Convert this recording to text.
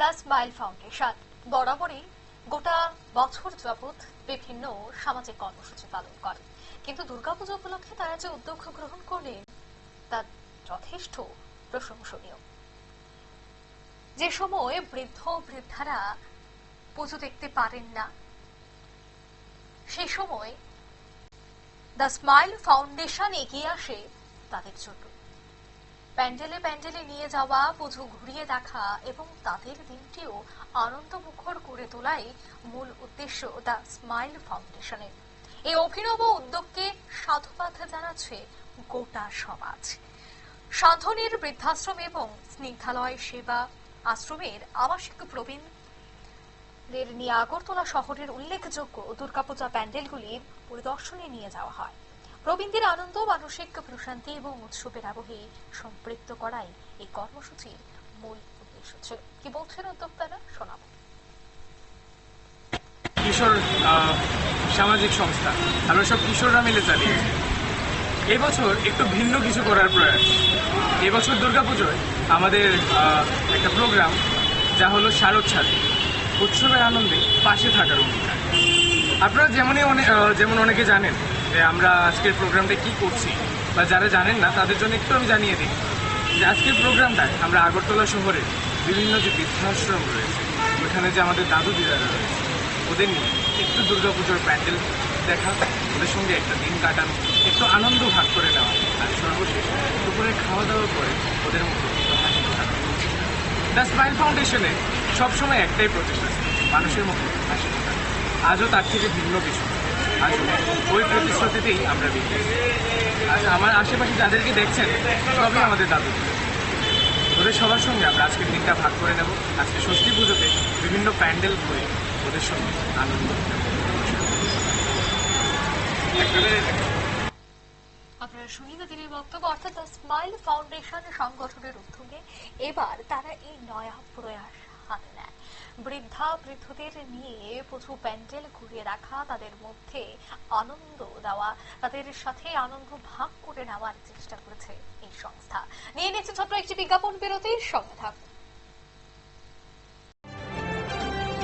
The smile foundation. বরাবরই গোটা বছর যাবৎ বিভিন্ন সামাজিক কর্মসূচি পালন করে। কিন্তু দুর্গাপুজো উপলক্ষে তারা যে উদ্যোগ গ্রহণ করলেন, তা যথেষ্ট প্রশংসনীয়। যে সময় বৃদ্ধ বৃদ্ধারা পুজো দেখতে পারেন না সেই সময় দ্য স্মাইল ফাউন্ডেশন এগিয়ে আসে তাদের জন্য। প্যান্ডেলে প্যান্ডেলে নিয়ে যাওয়া, পুজো ঘুরিয়ে দেখা এবং তাদের দিনটিও আনন্দমুখর করে তোলাই মূল উদ্দেশ্য দ্য স্মাইল ফাউন্ডেশনের এই অভিনব উদ্যোগকে সাধুবাদ জানাচ্ছে গোটা সমাজ। সাধনের বৃদ্ধাশ্রম এবং স্নিগ্ধালয় সেবা আশ্রমের আবাসিক প্রবীণ নিয়ে আগরতলা শহরের উল্লেখযোগ্য দুর্গাপূজা প্যান্ডেলগুলির পরিদর্শনে নিয়ে যাওয়া হয়। প্রবীণদের আনন্দ, মানসিক প্রশান্তি এবং উৎসবের আবহে সম্পৃক্ত করাই এই কর্মসূচির মূল উদ্দেশ্য ছিল কি বলছেন উদ্যোক্তারা? শোনাব। কিশোর সামাজিক সংস্থা, আমরা সব কিশোররা মিলে চালিয়ে এবছর একটু ভিন্ন কিছু করার প্রয়াস। এবছর দুর্গাপুজোয় আমাদের একটা প্রোগ্রাম, যা হলো শারদ উৎসবের আনন্দে পাশে থাকার অঙ্গীকার। আপনারা যেমনই অনেক যেমন অনেকে জানেন যে আমরা আজকের প্রোগ্রামটা কি করছি, বা যারা জানেন না, তাদের জন্য একটু আমি জানিয়ে দিই যে আজকের প্রোগ্রামটায় আমরা আগরতলা শহরে বিভিন্ন যে বৃদ্ধাশ্রম রয়েছে ওখানে যে আমাদের দাদু দিদারা রয়েছে, ওদের নিয়ে একটু দুর্গাপুজোর প্যান্ডেল দেখা, ওদের সঙ্গে একটা দিন কাটানো, একটু আনন্দ ভাগ করে নেওয়া, আর সর্বশেষ দুপুরে খাওয়া দাওয়া করে ওদের হাসি দ্য স্মাইল ফাউন্ডেশনে সবসময় একটাই প্রচেষ্টা, মানুষের মুখে হাসি আজও তার থেকে ভিন্ন কিছু নয়। ওই প্রতিশ্রুতিতেই আমরা বিক্রি আজ আমার আশেপাশে যাদেরকে দেখছেন, সবই আমাদের দাদু ওদের সবার সঙ্গে আমরা আজকের দিনটা ভাগ করে নেব আজকে ষষ্ঠী পুজোতে বিভিন্ন প্যান্ডেল ঘুরে ওদের সঙ্গে আনন্দ। আপনারা শুনিয়ে দিনের বক্তব্য, অর্থাৎ স্মাইল ফাউন্ডেশন সংগঠনের উদ্যোগে এবার তারা এই নয়া প্রয়াস হাতে নেয় বৃদ্ধা বৃদ্ধদের নিয়ে প্রচুর প্যান্ডেল ঘুরিয়ে রাখা তাদের মধ্যে আনন্দ দেওয়া, তাদের সাথে আনন্দ ভাগ করে নেওয়ার চেষ্টা করেছে এই সংস্থা। নিয়ে নিচ্ছে ছোট্ট একটি বিজ্ঞাপন বিরতির সঙ্গে থাকুন।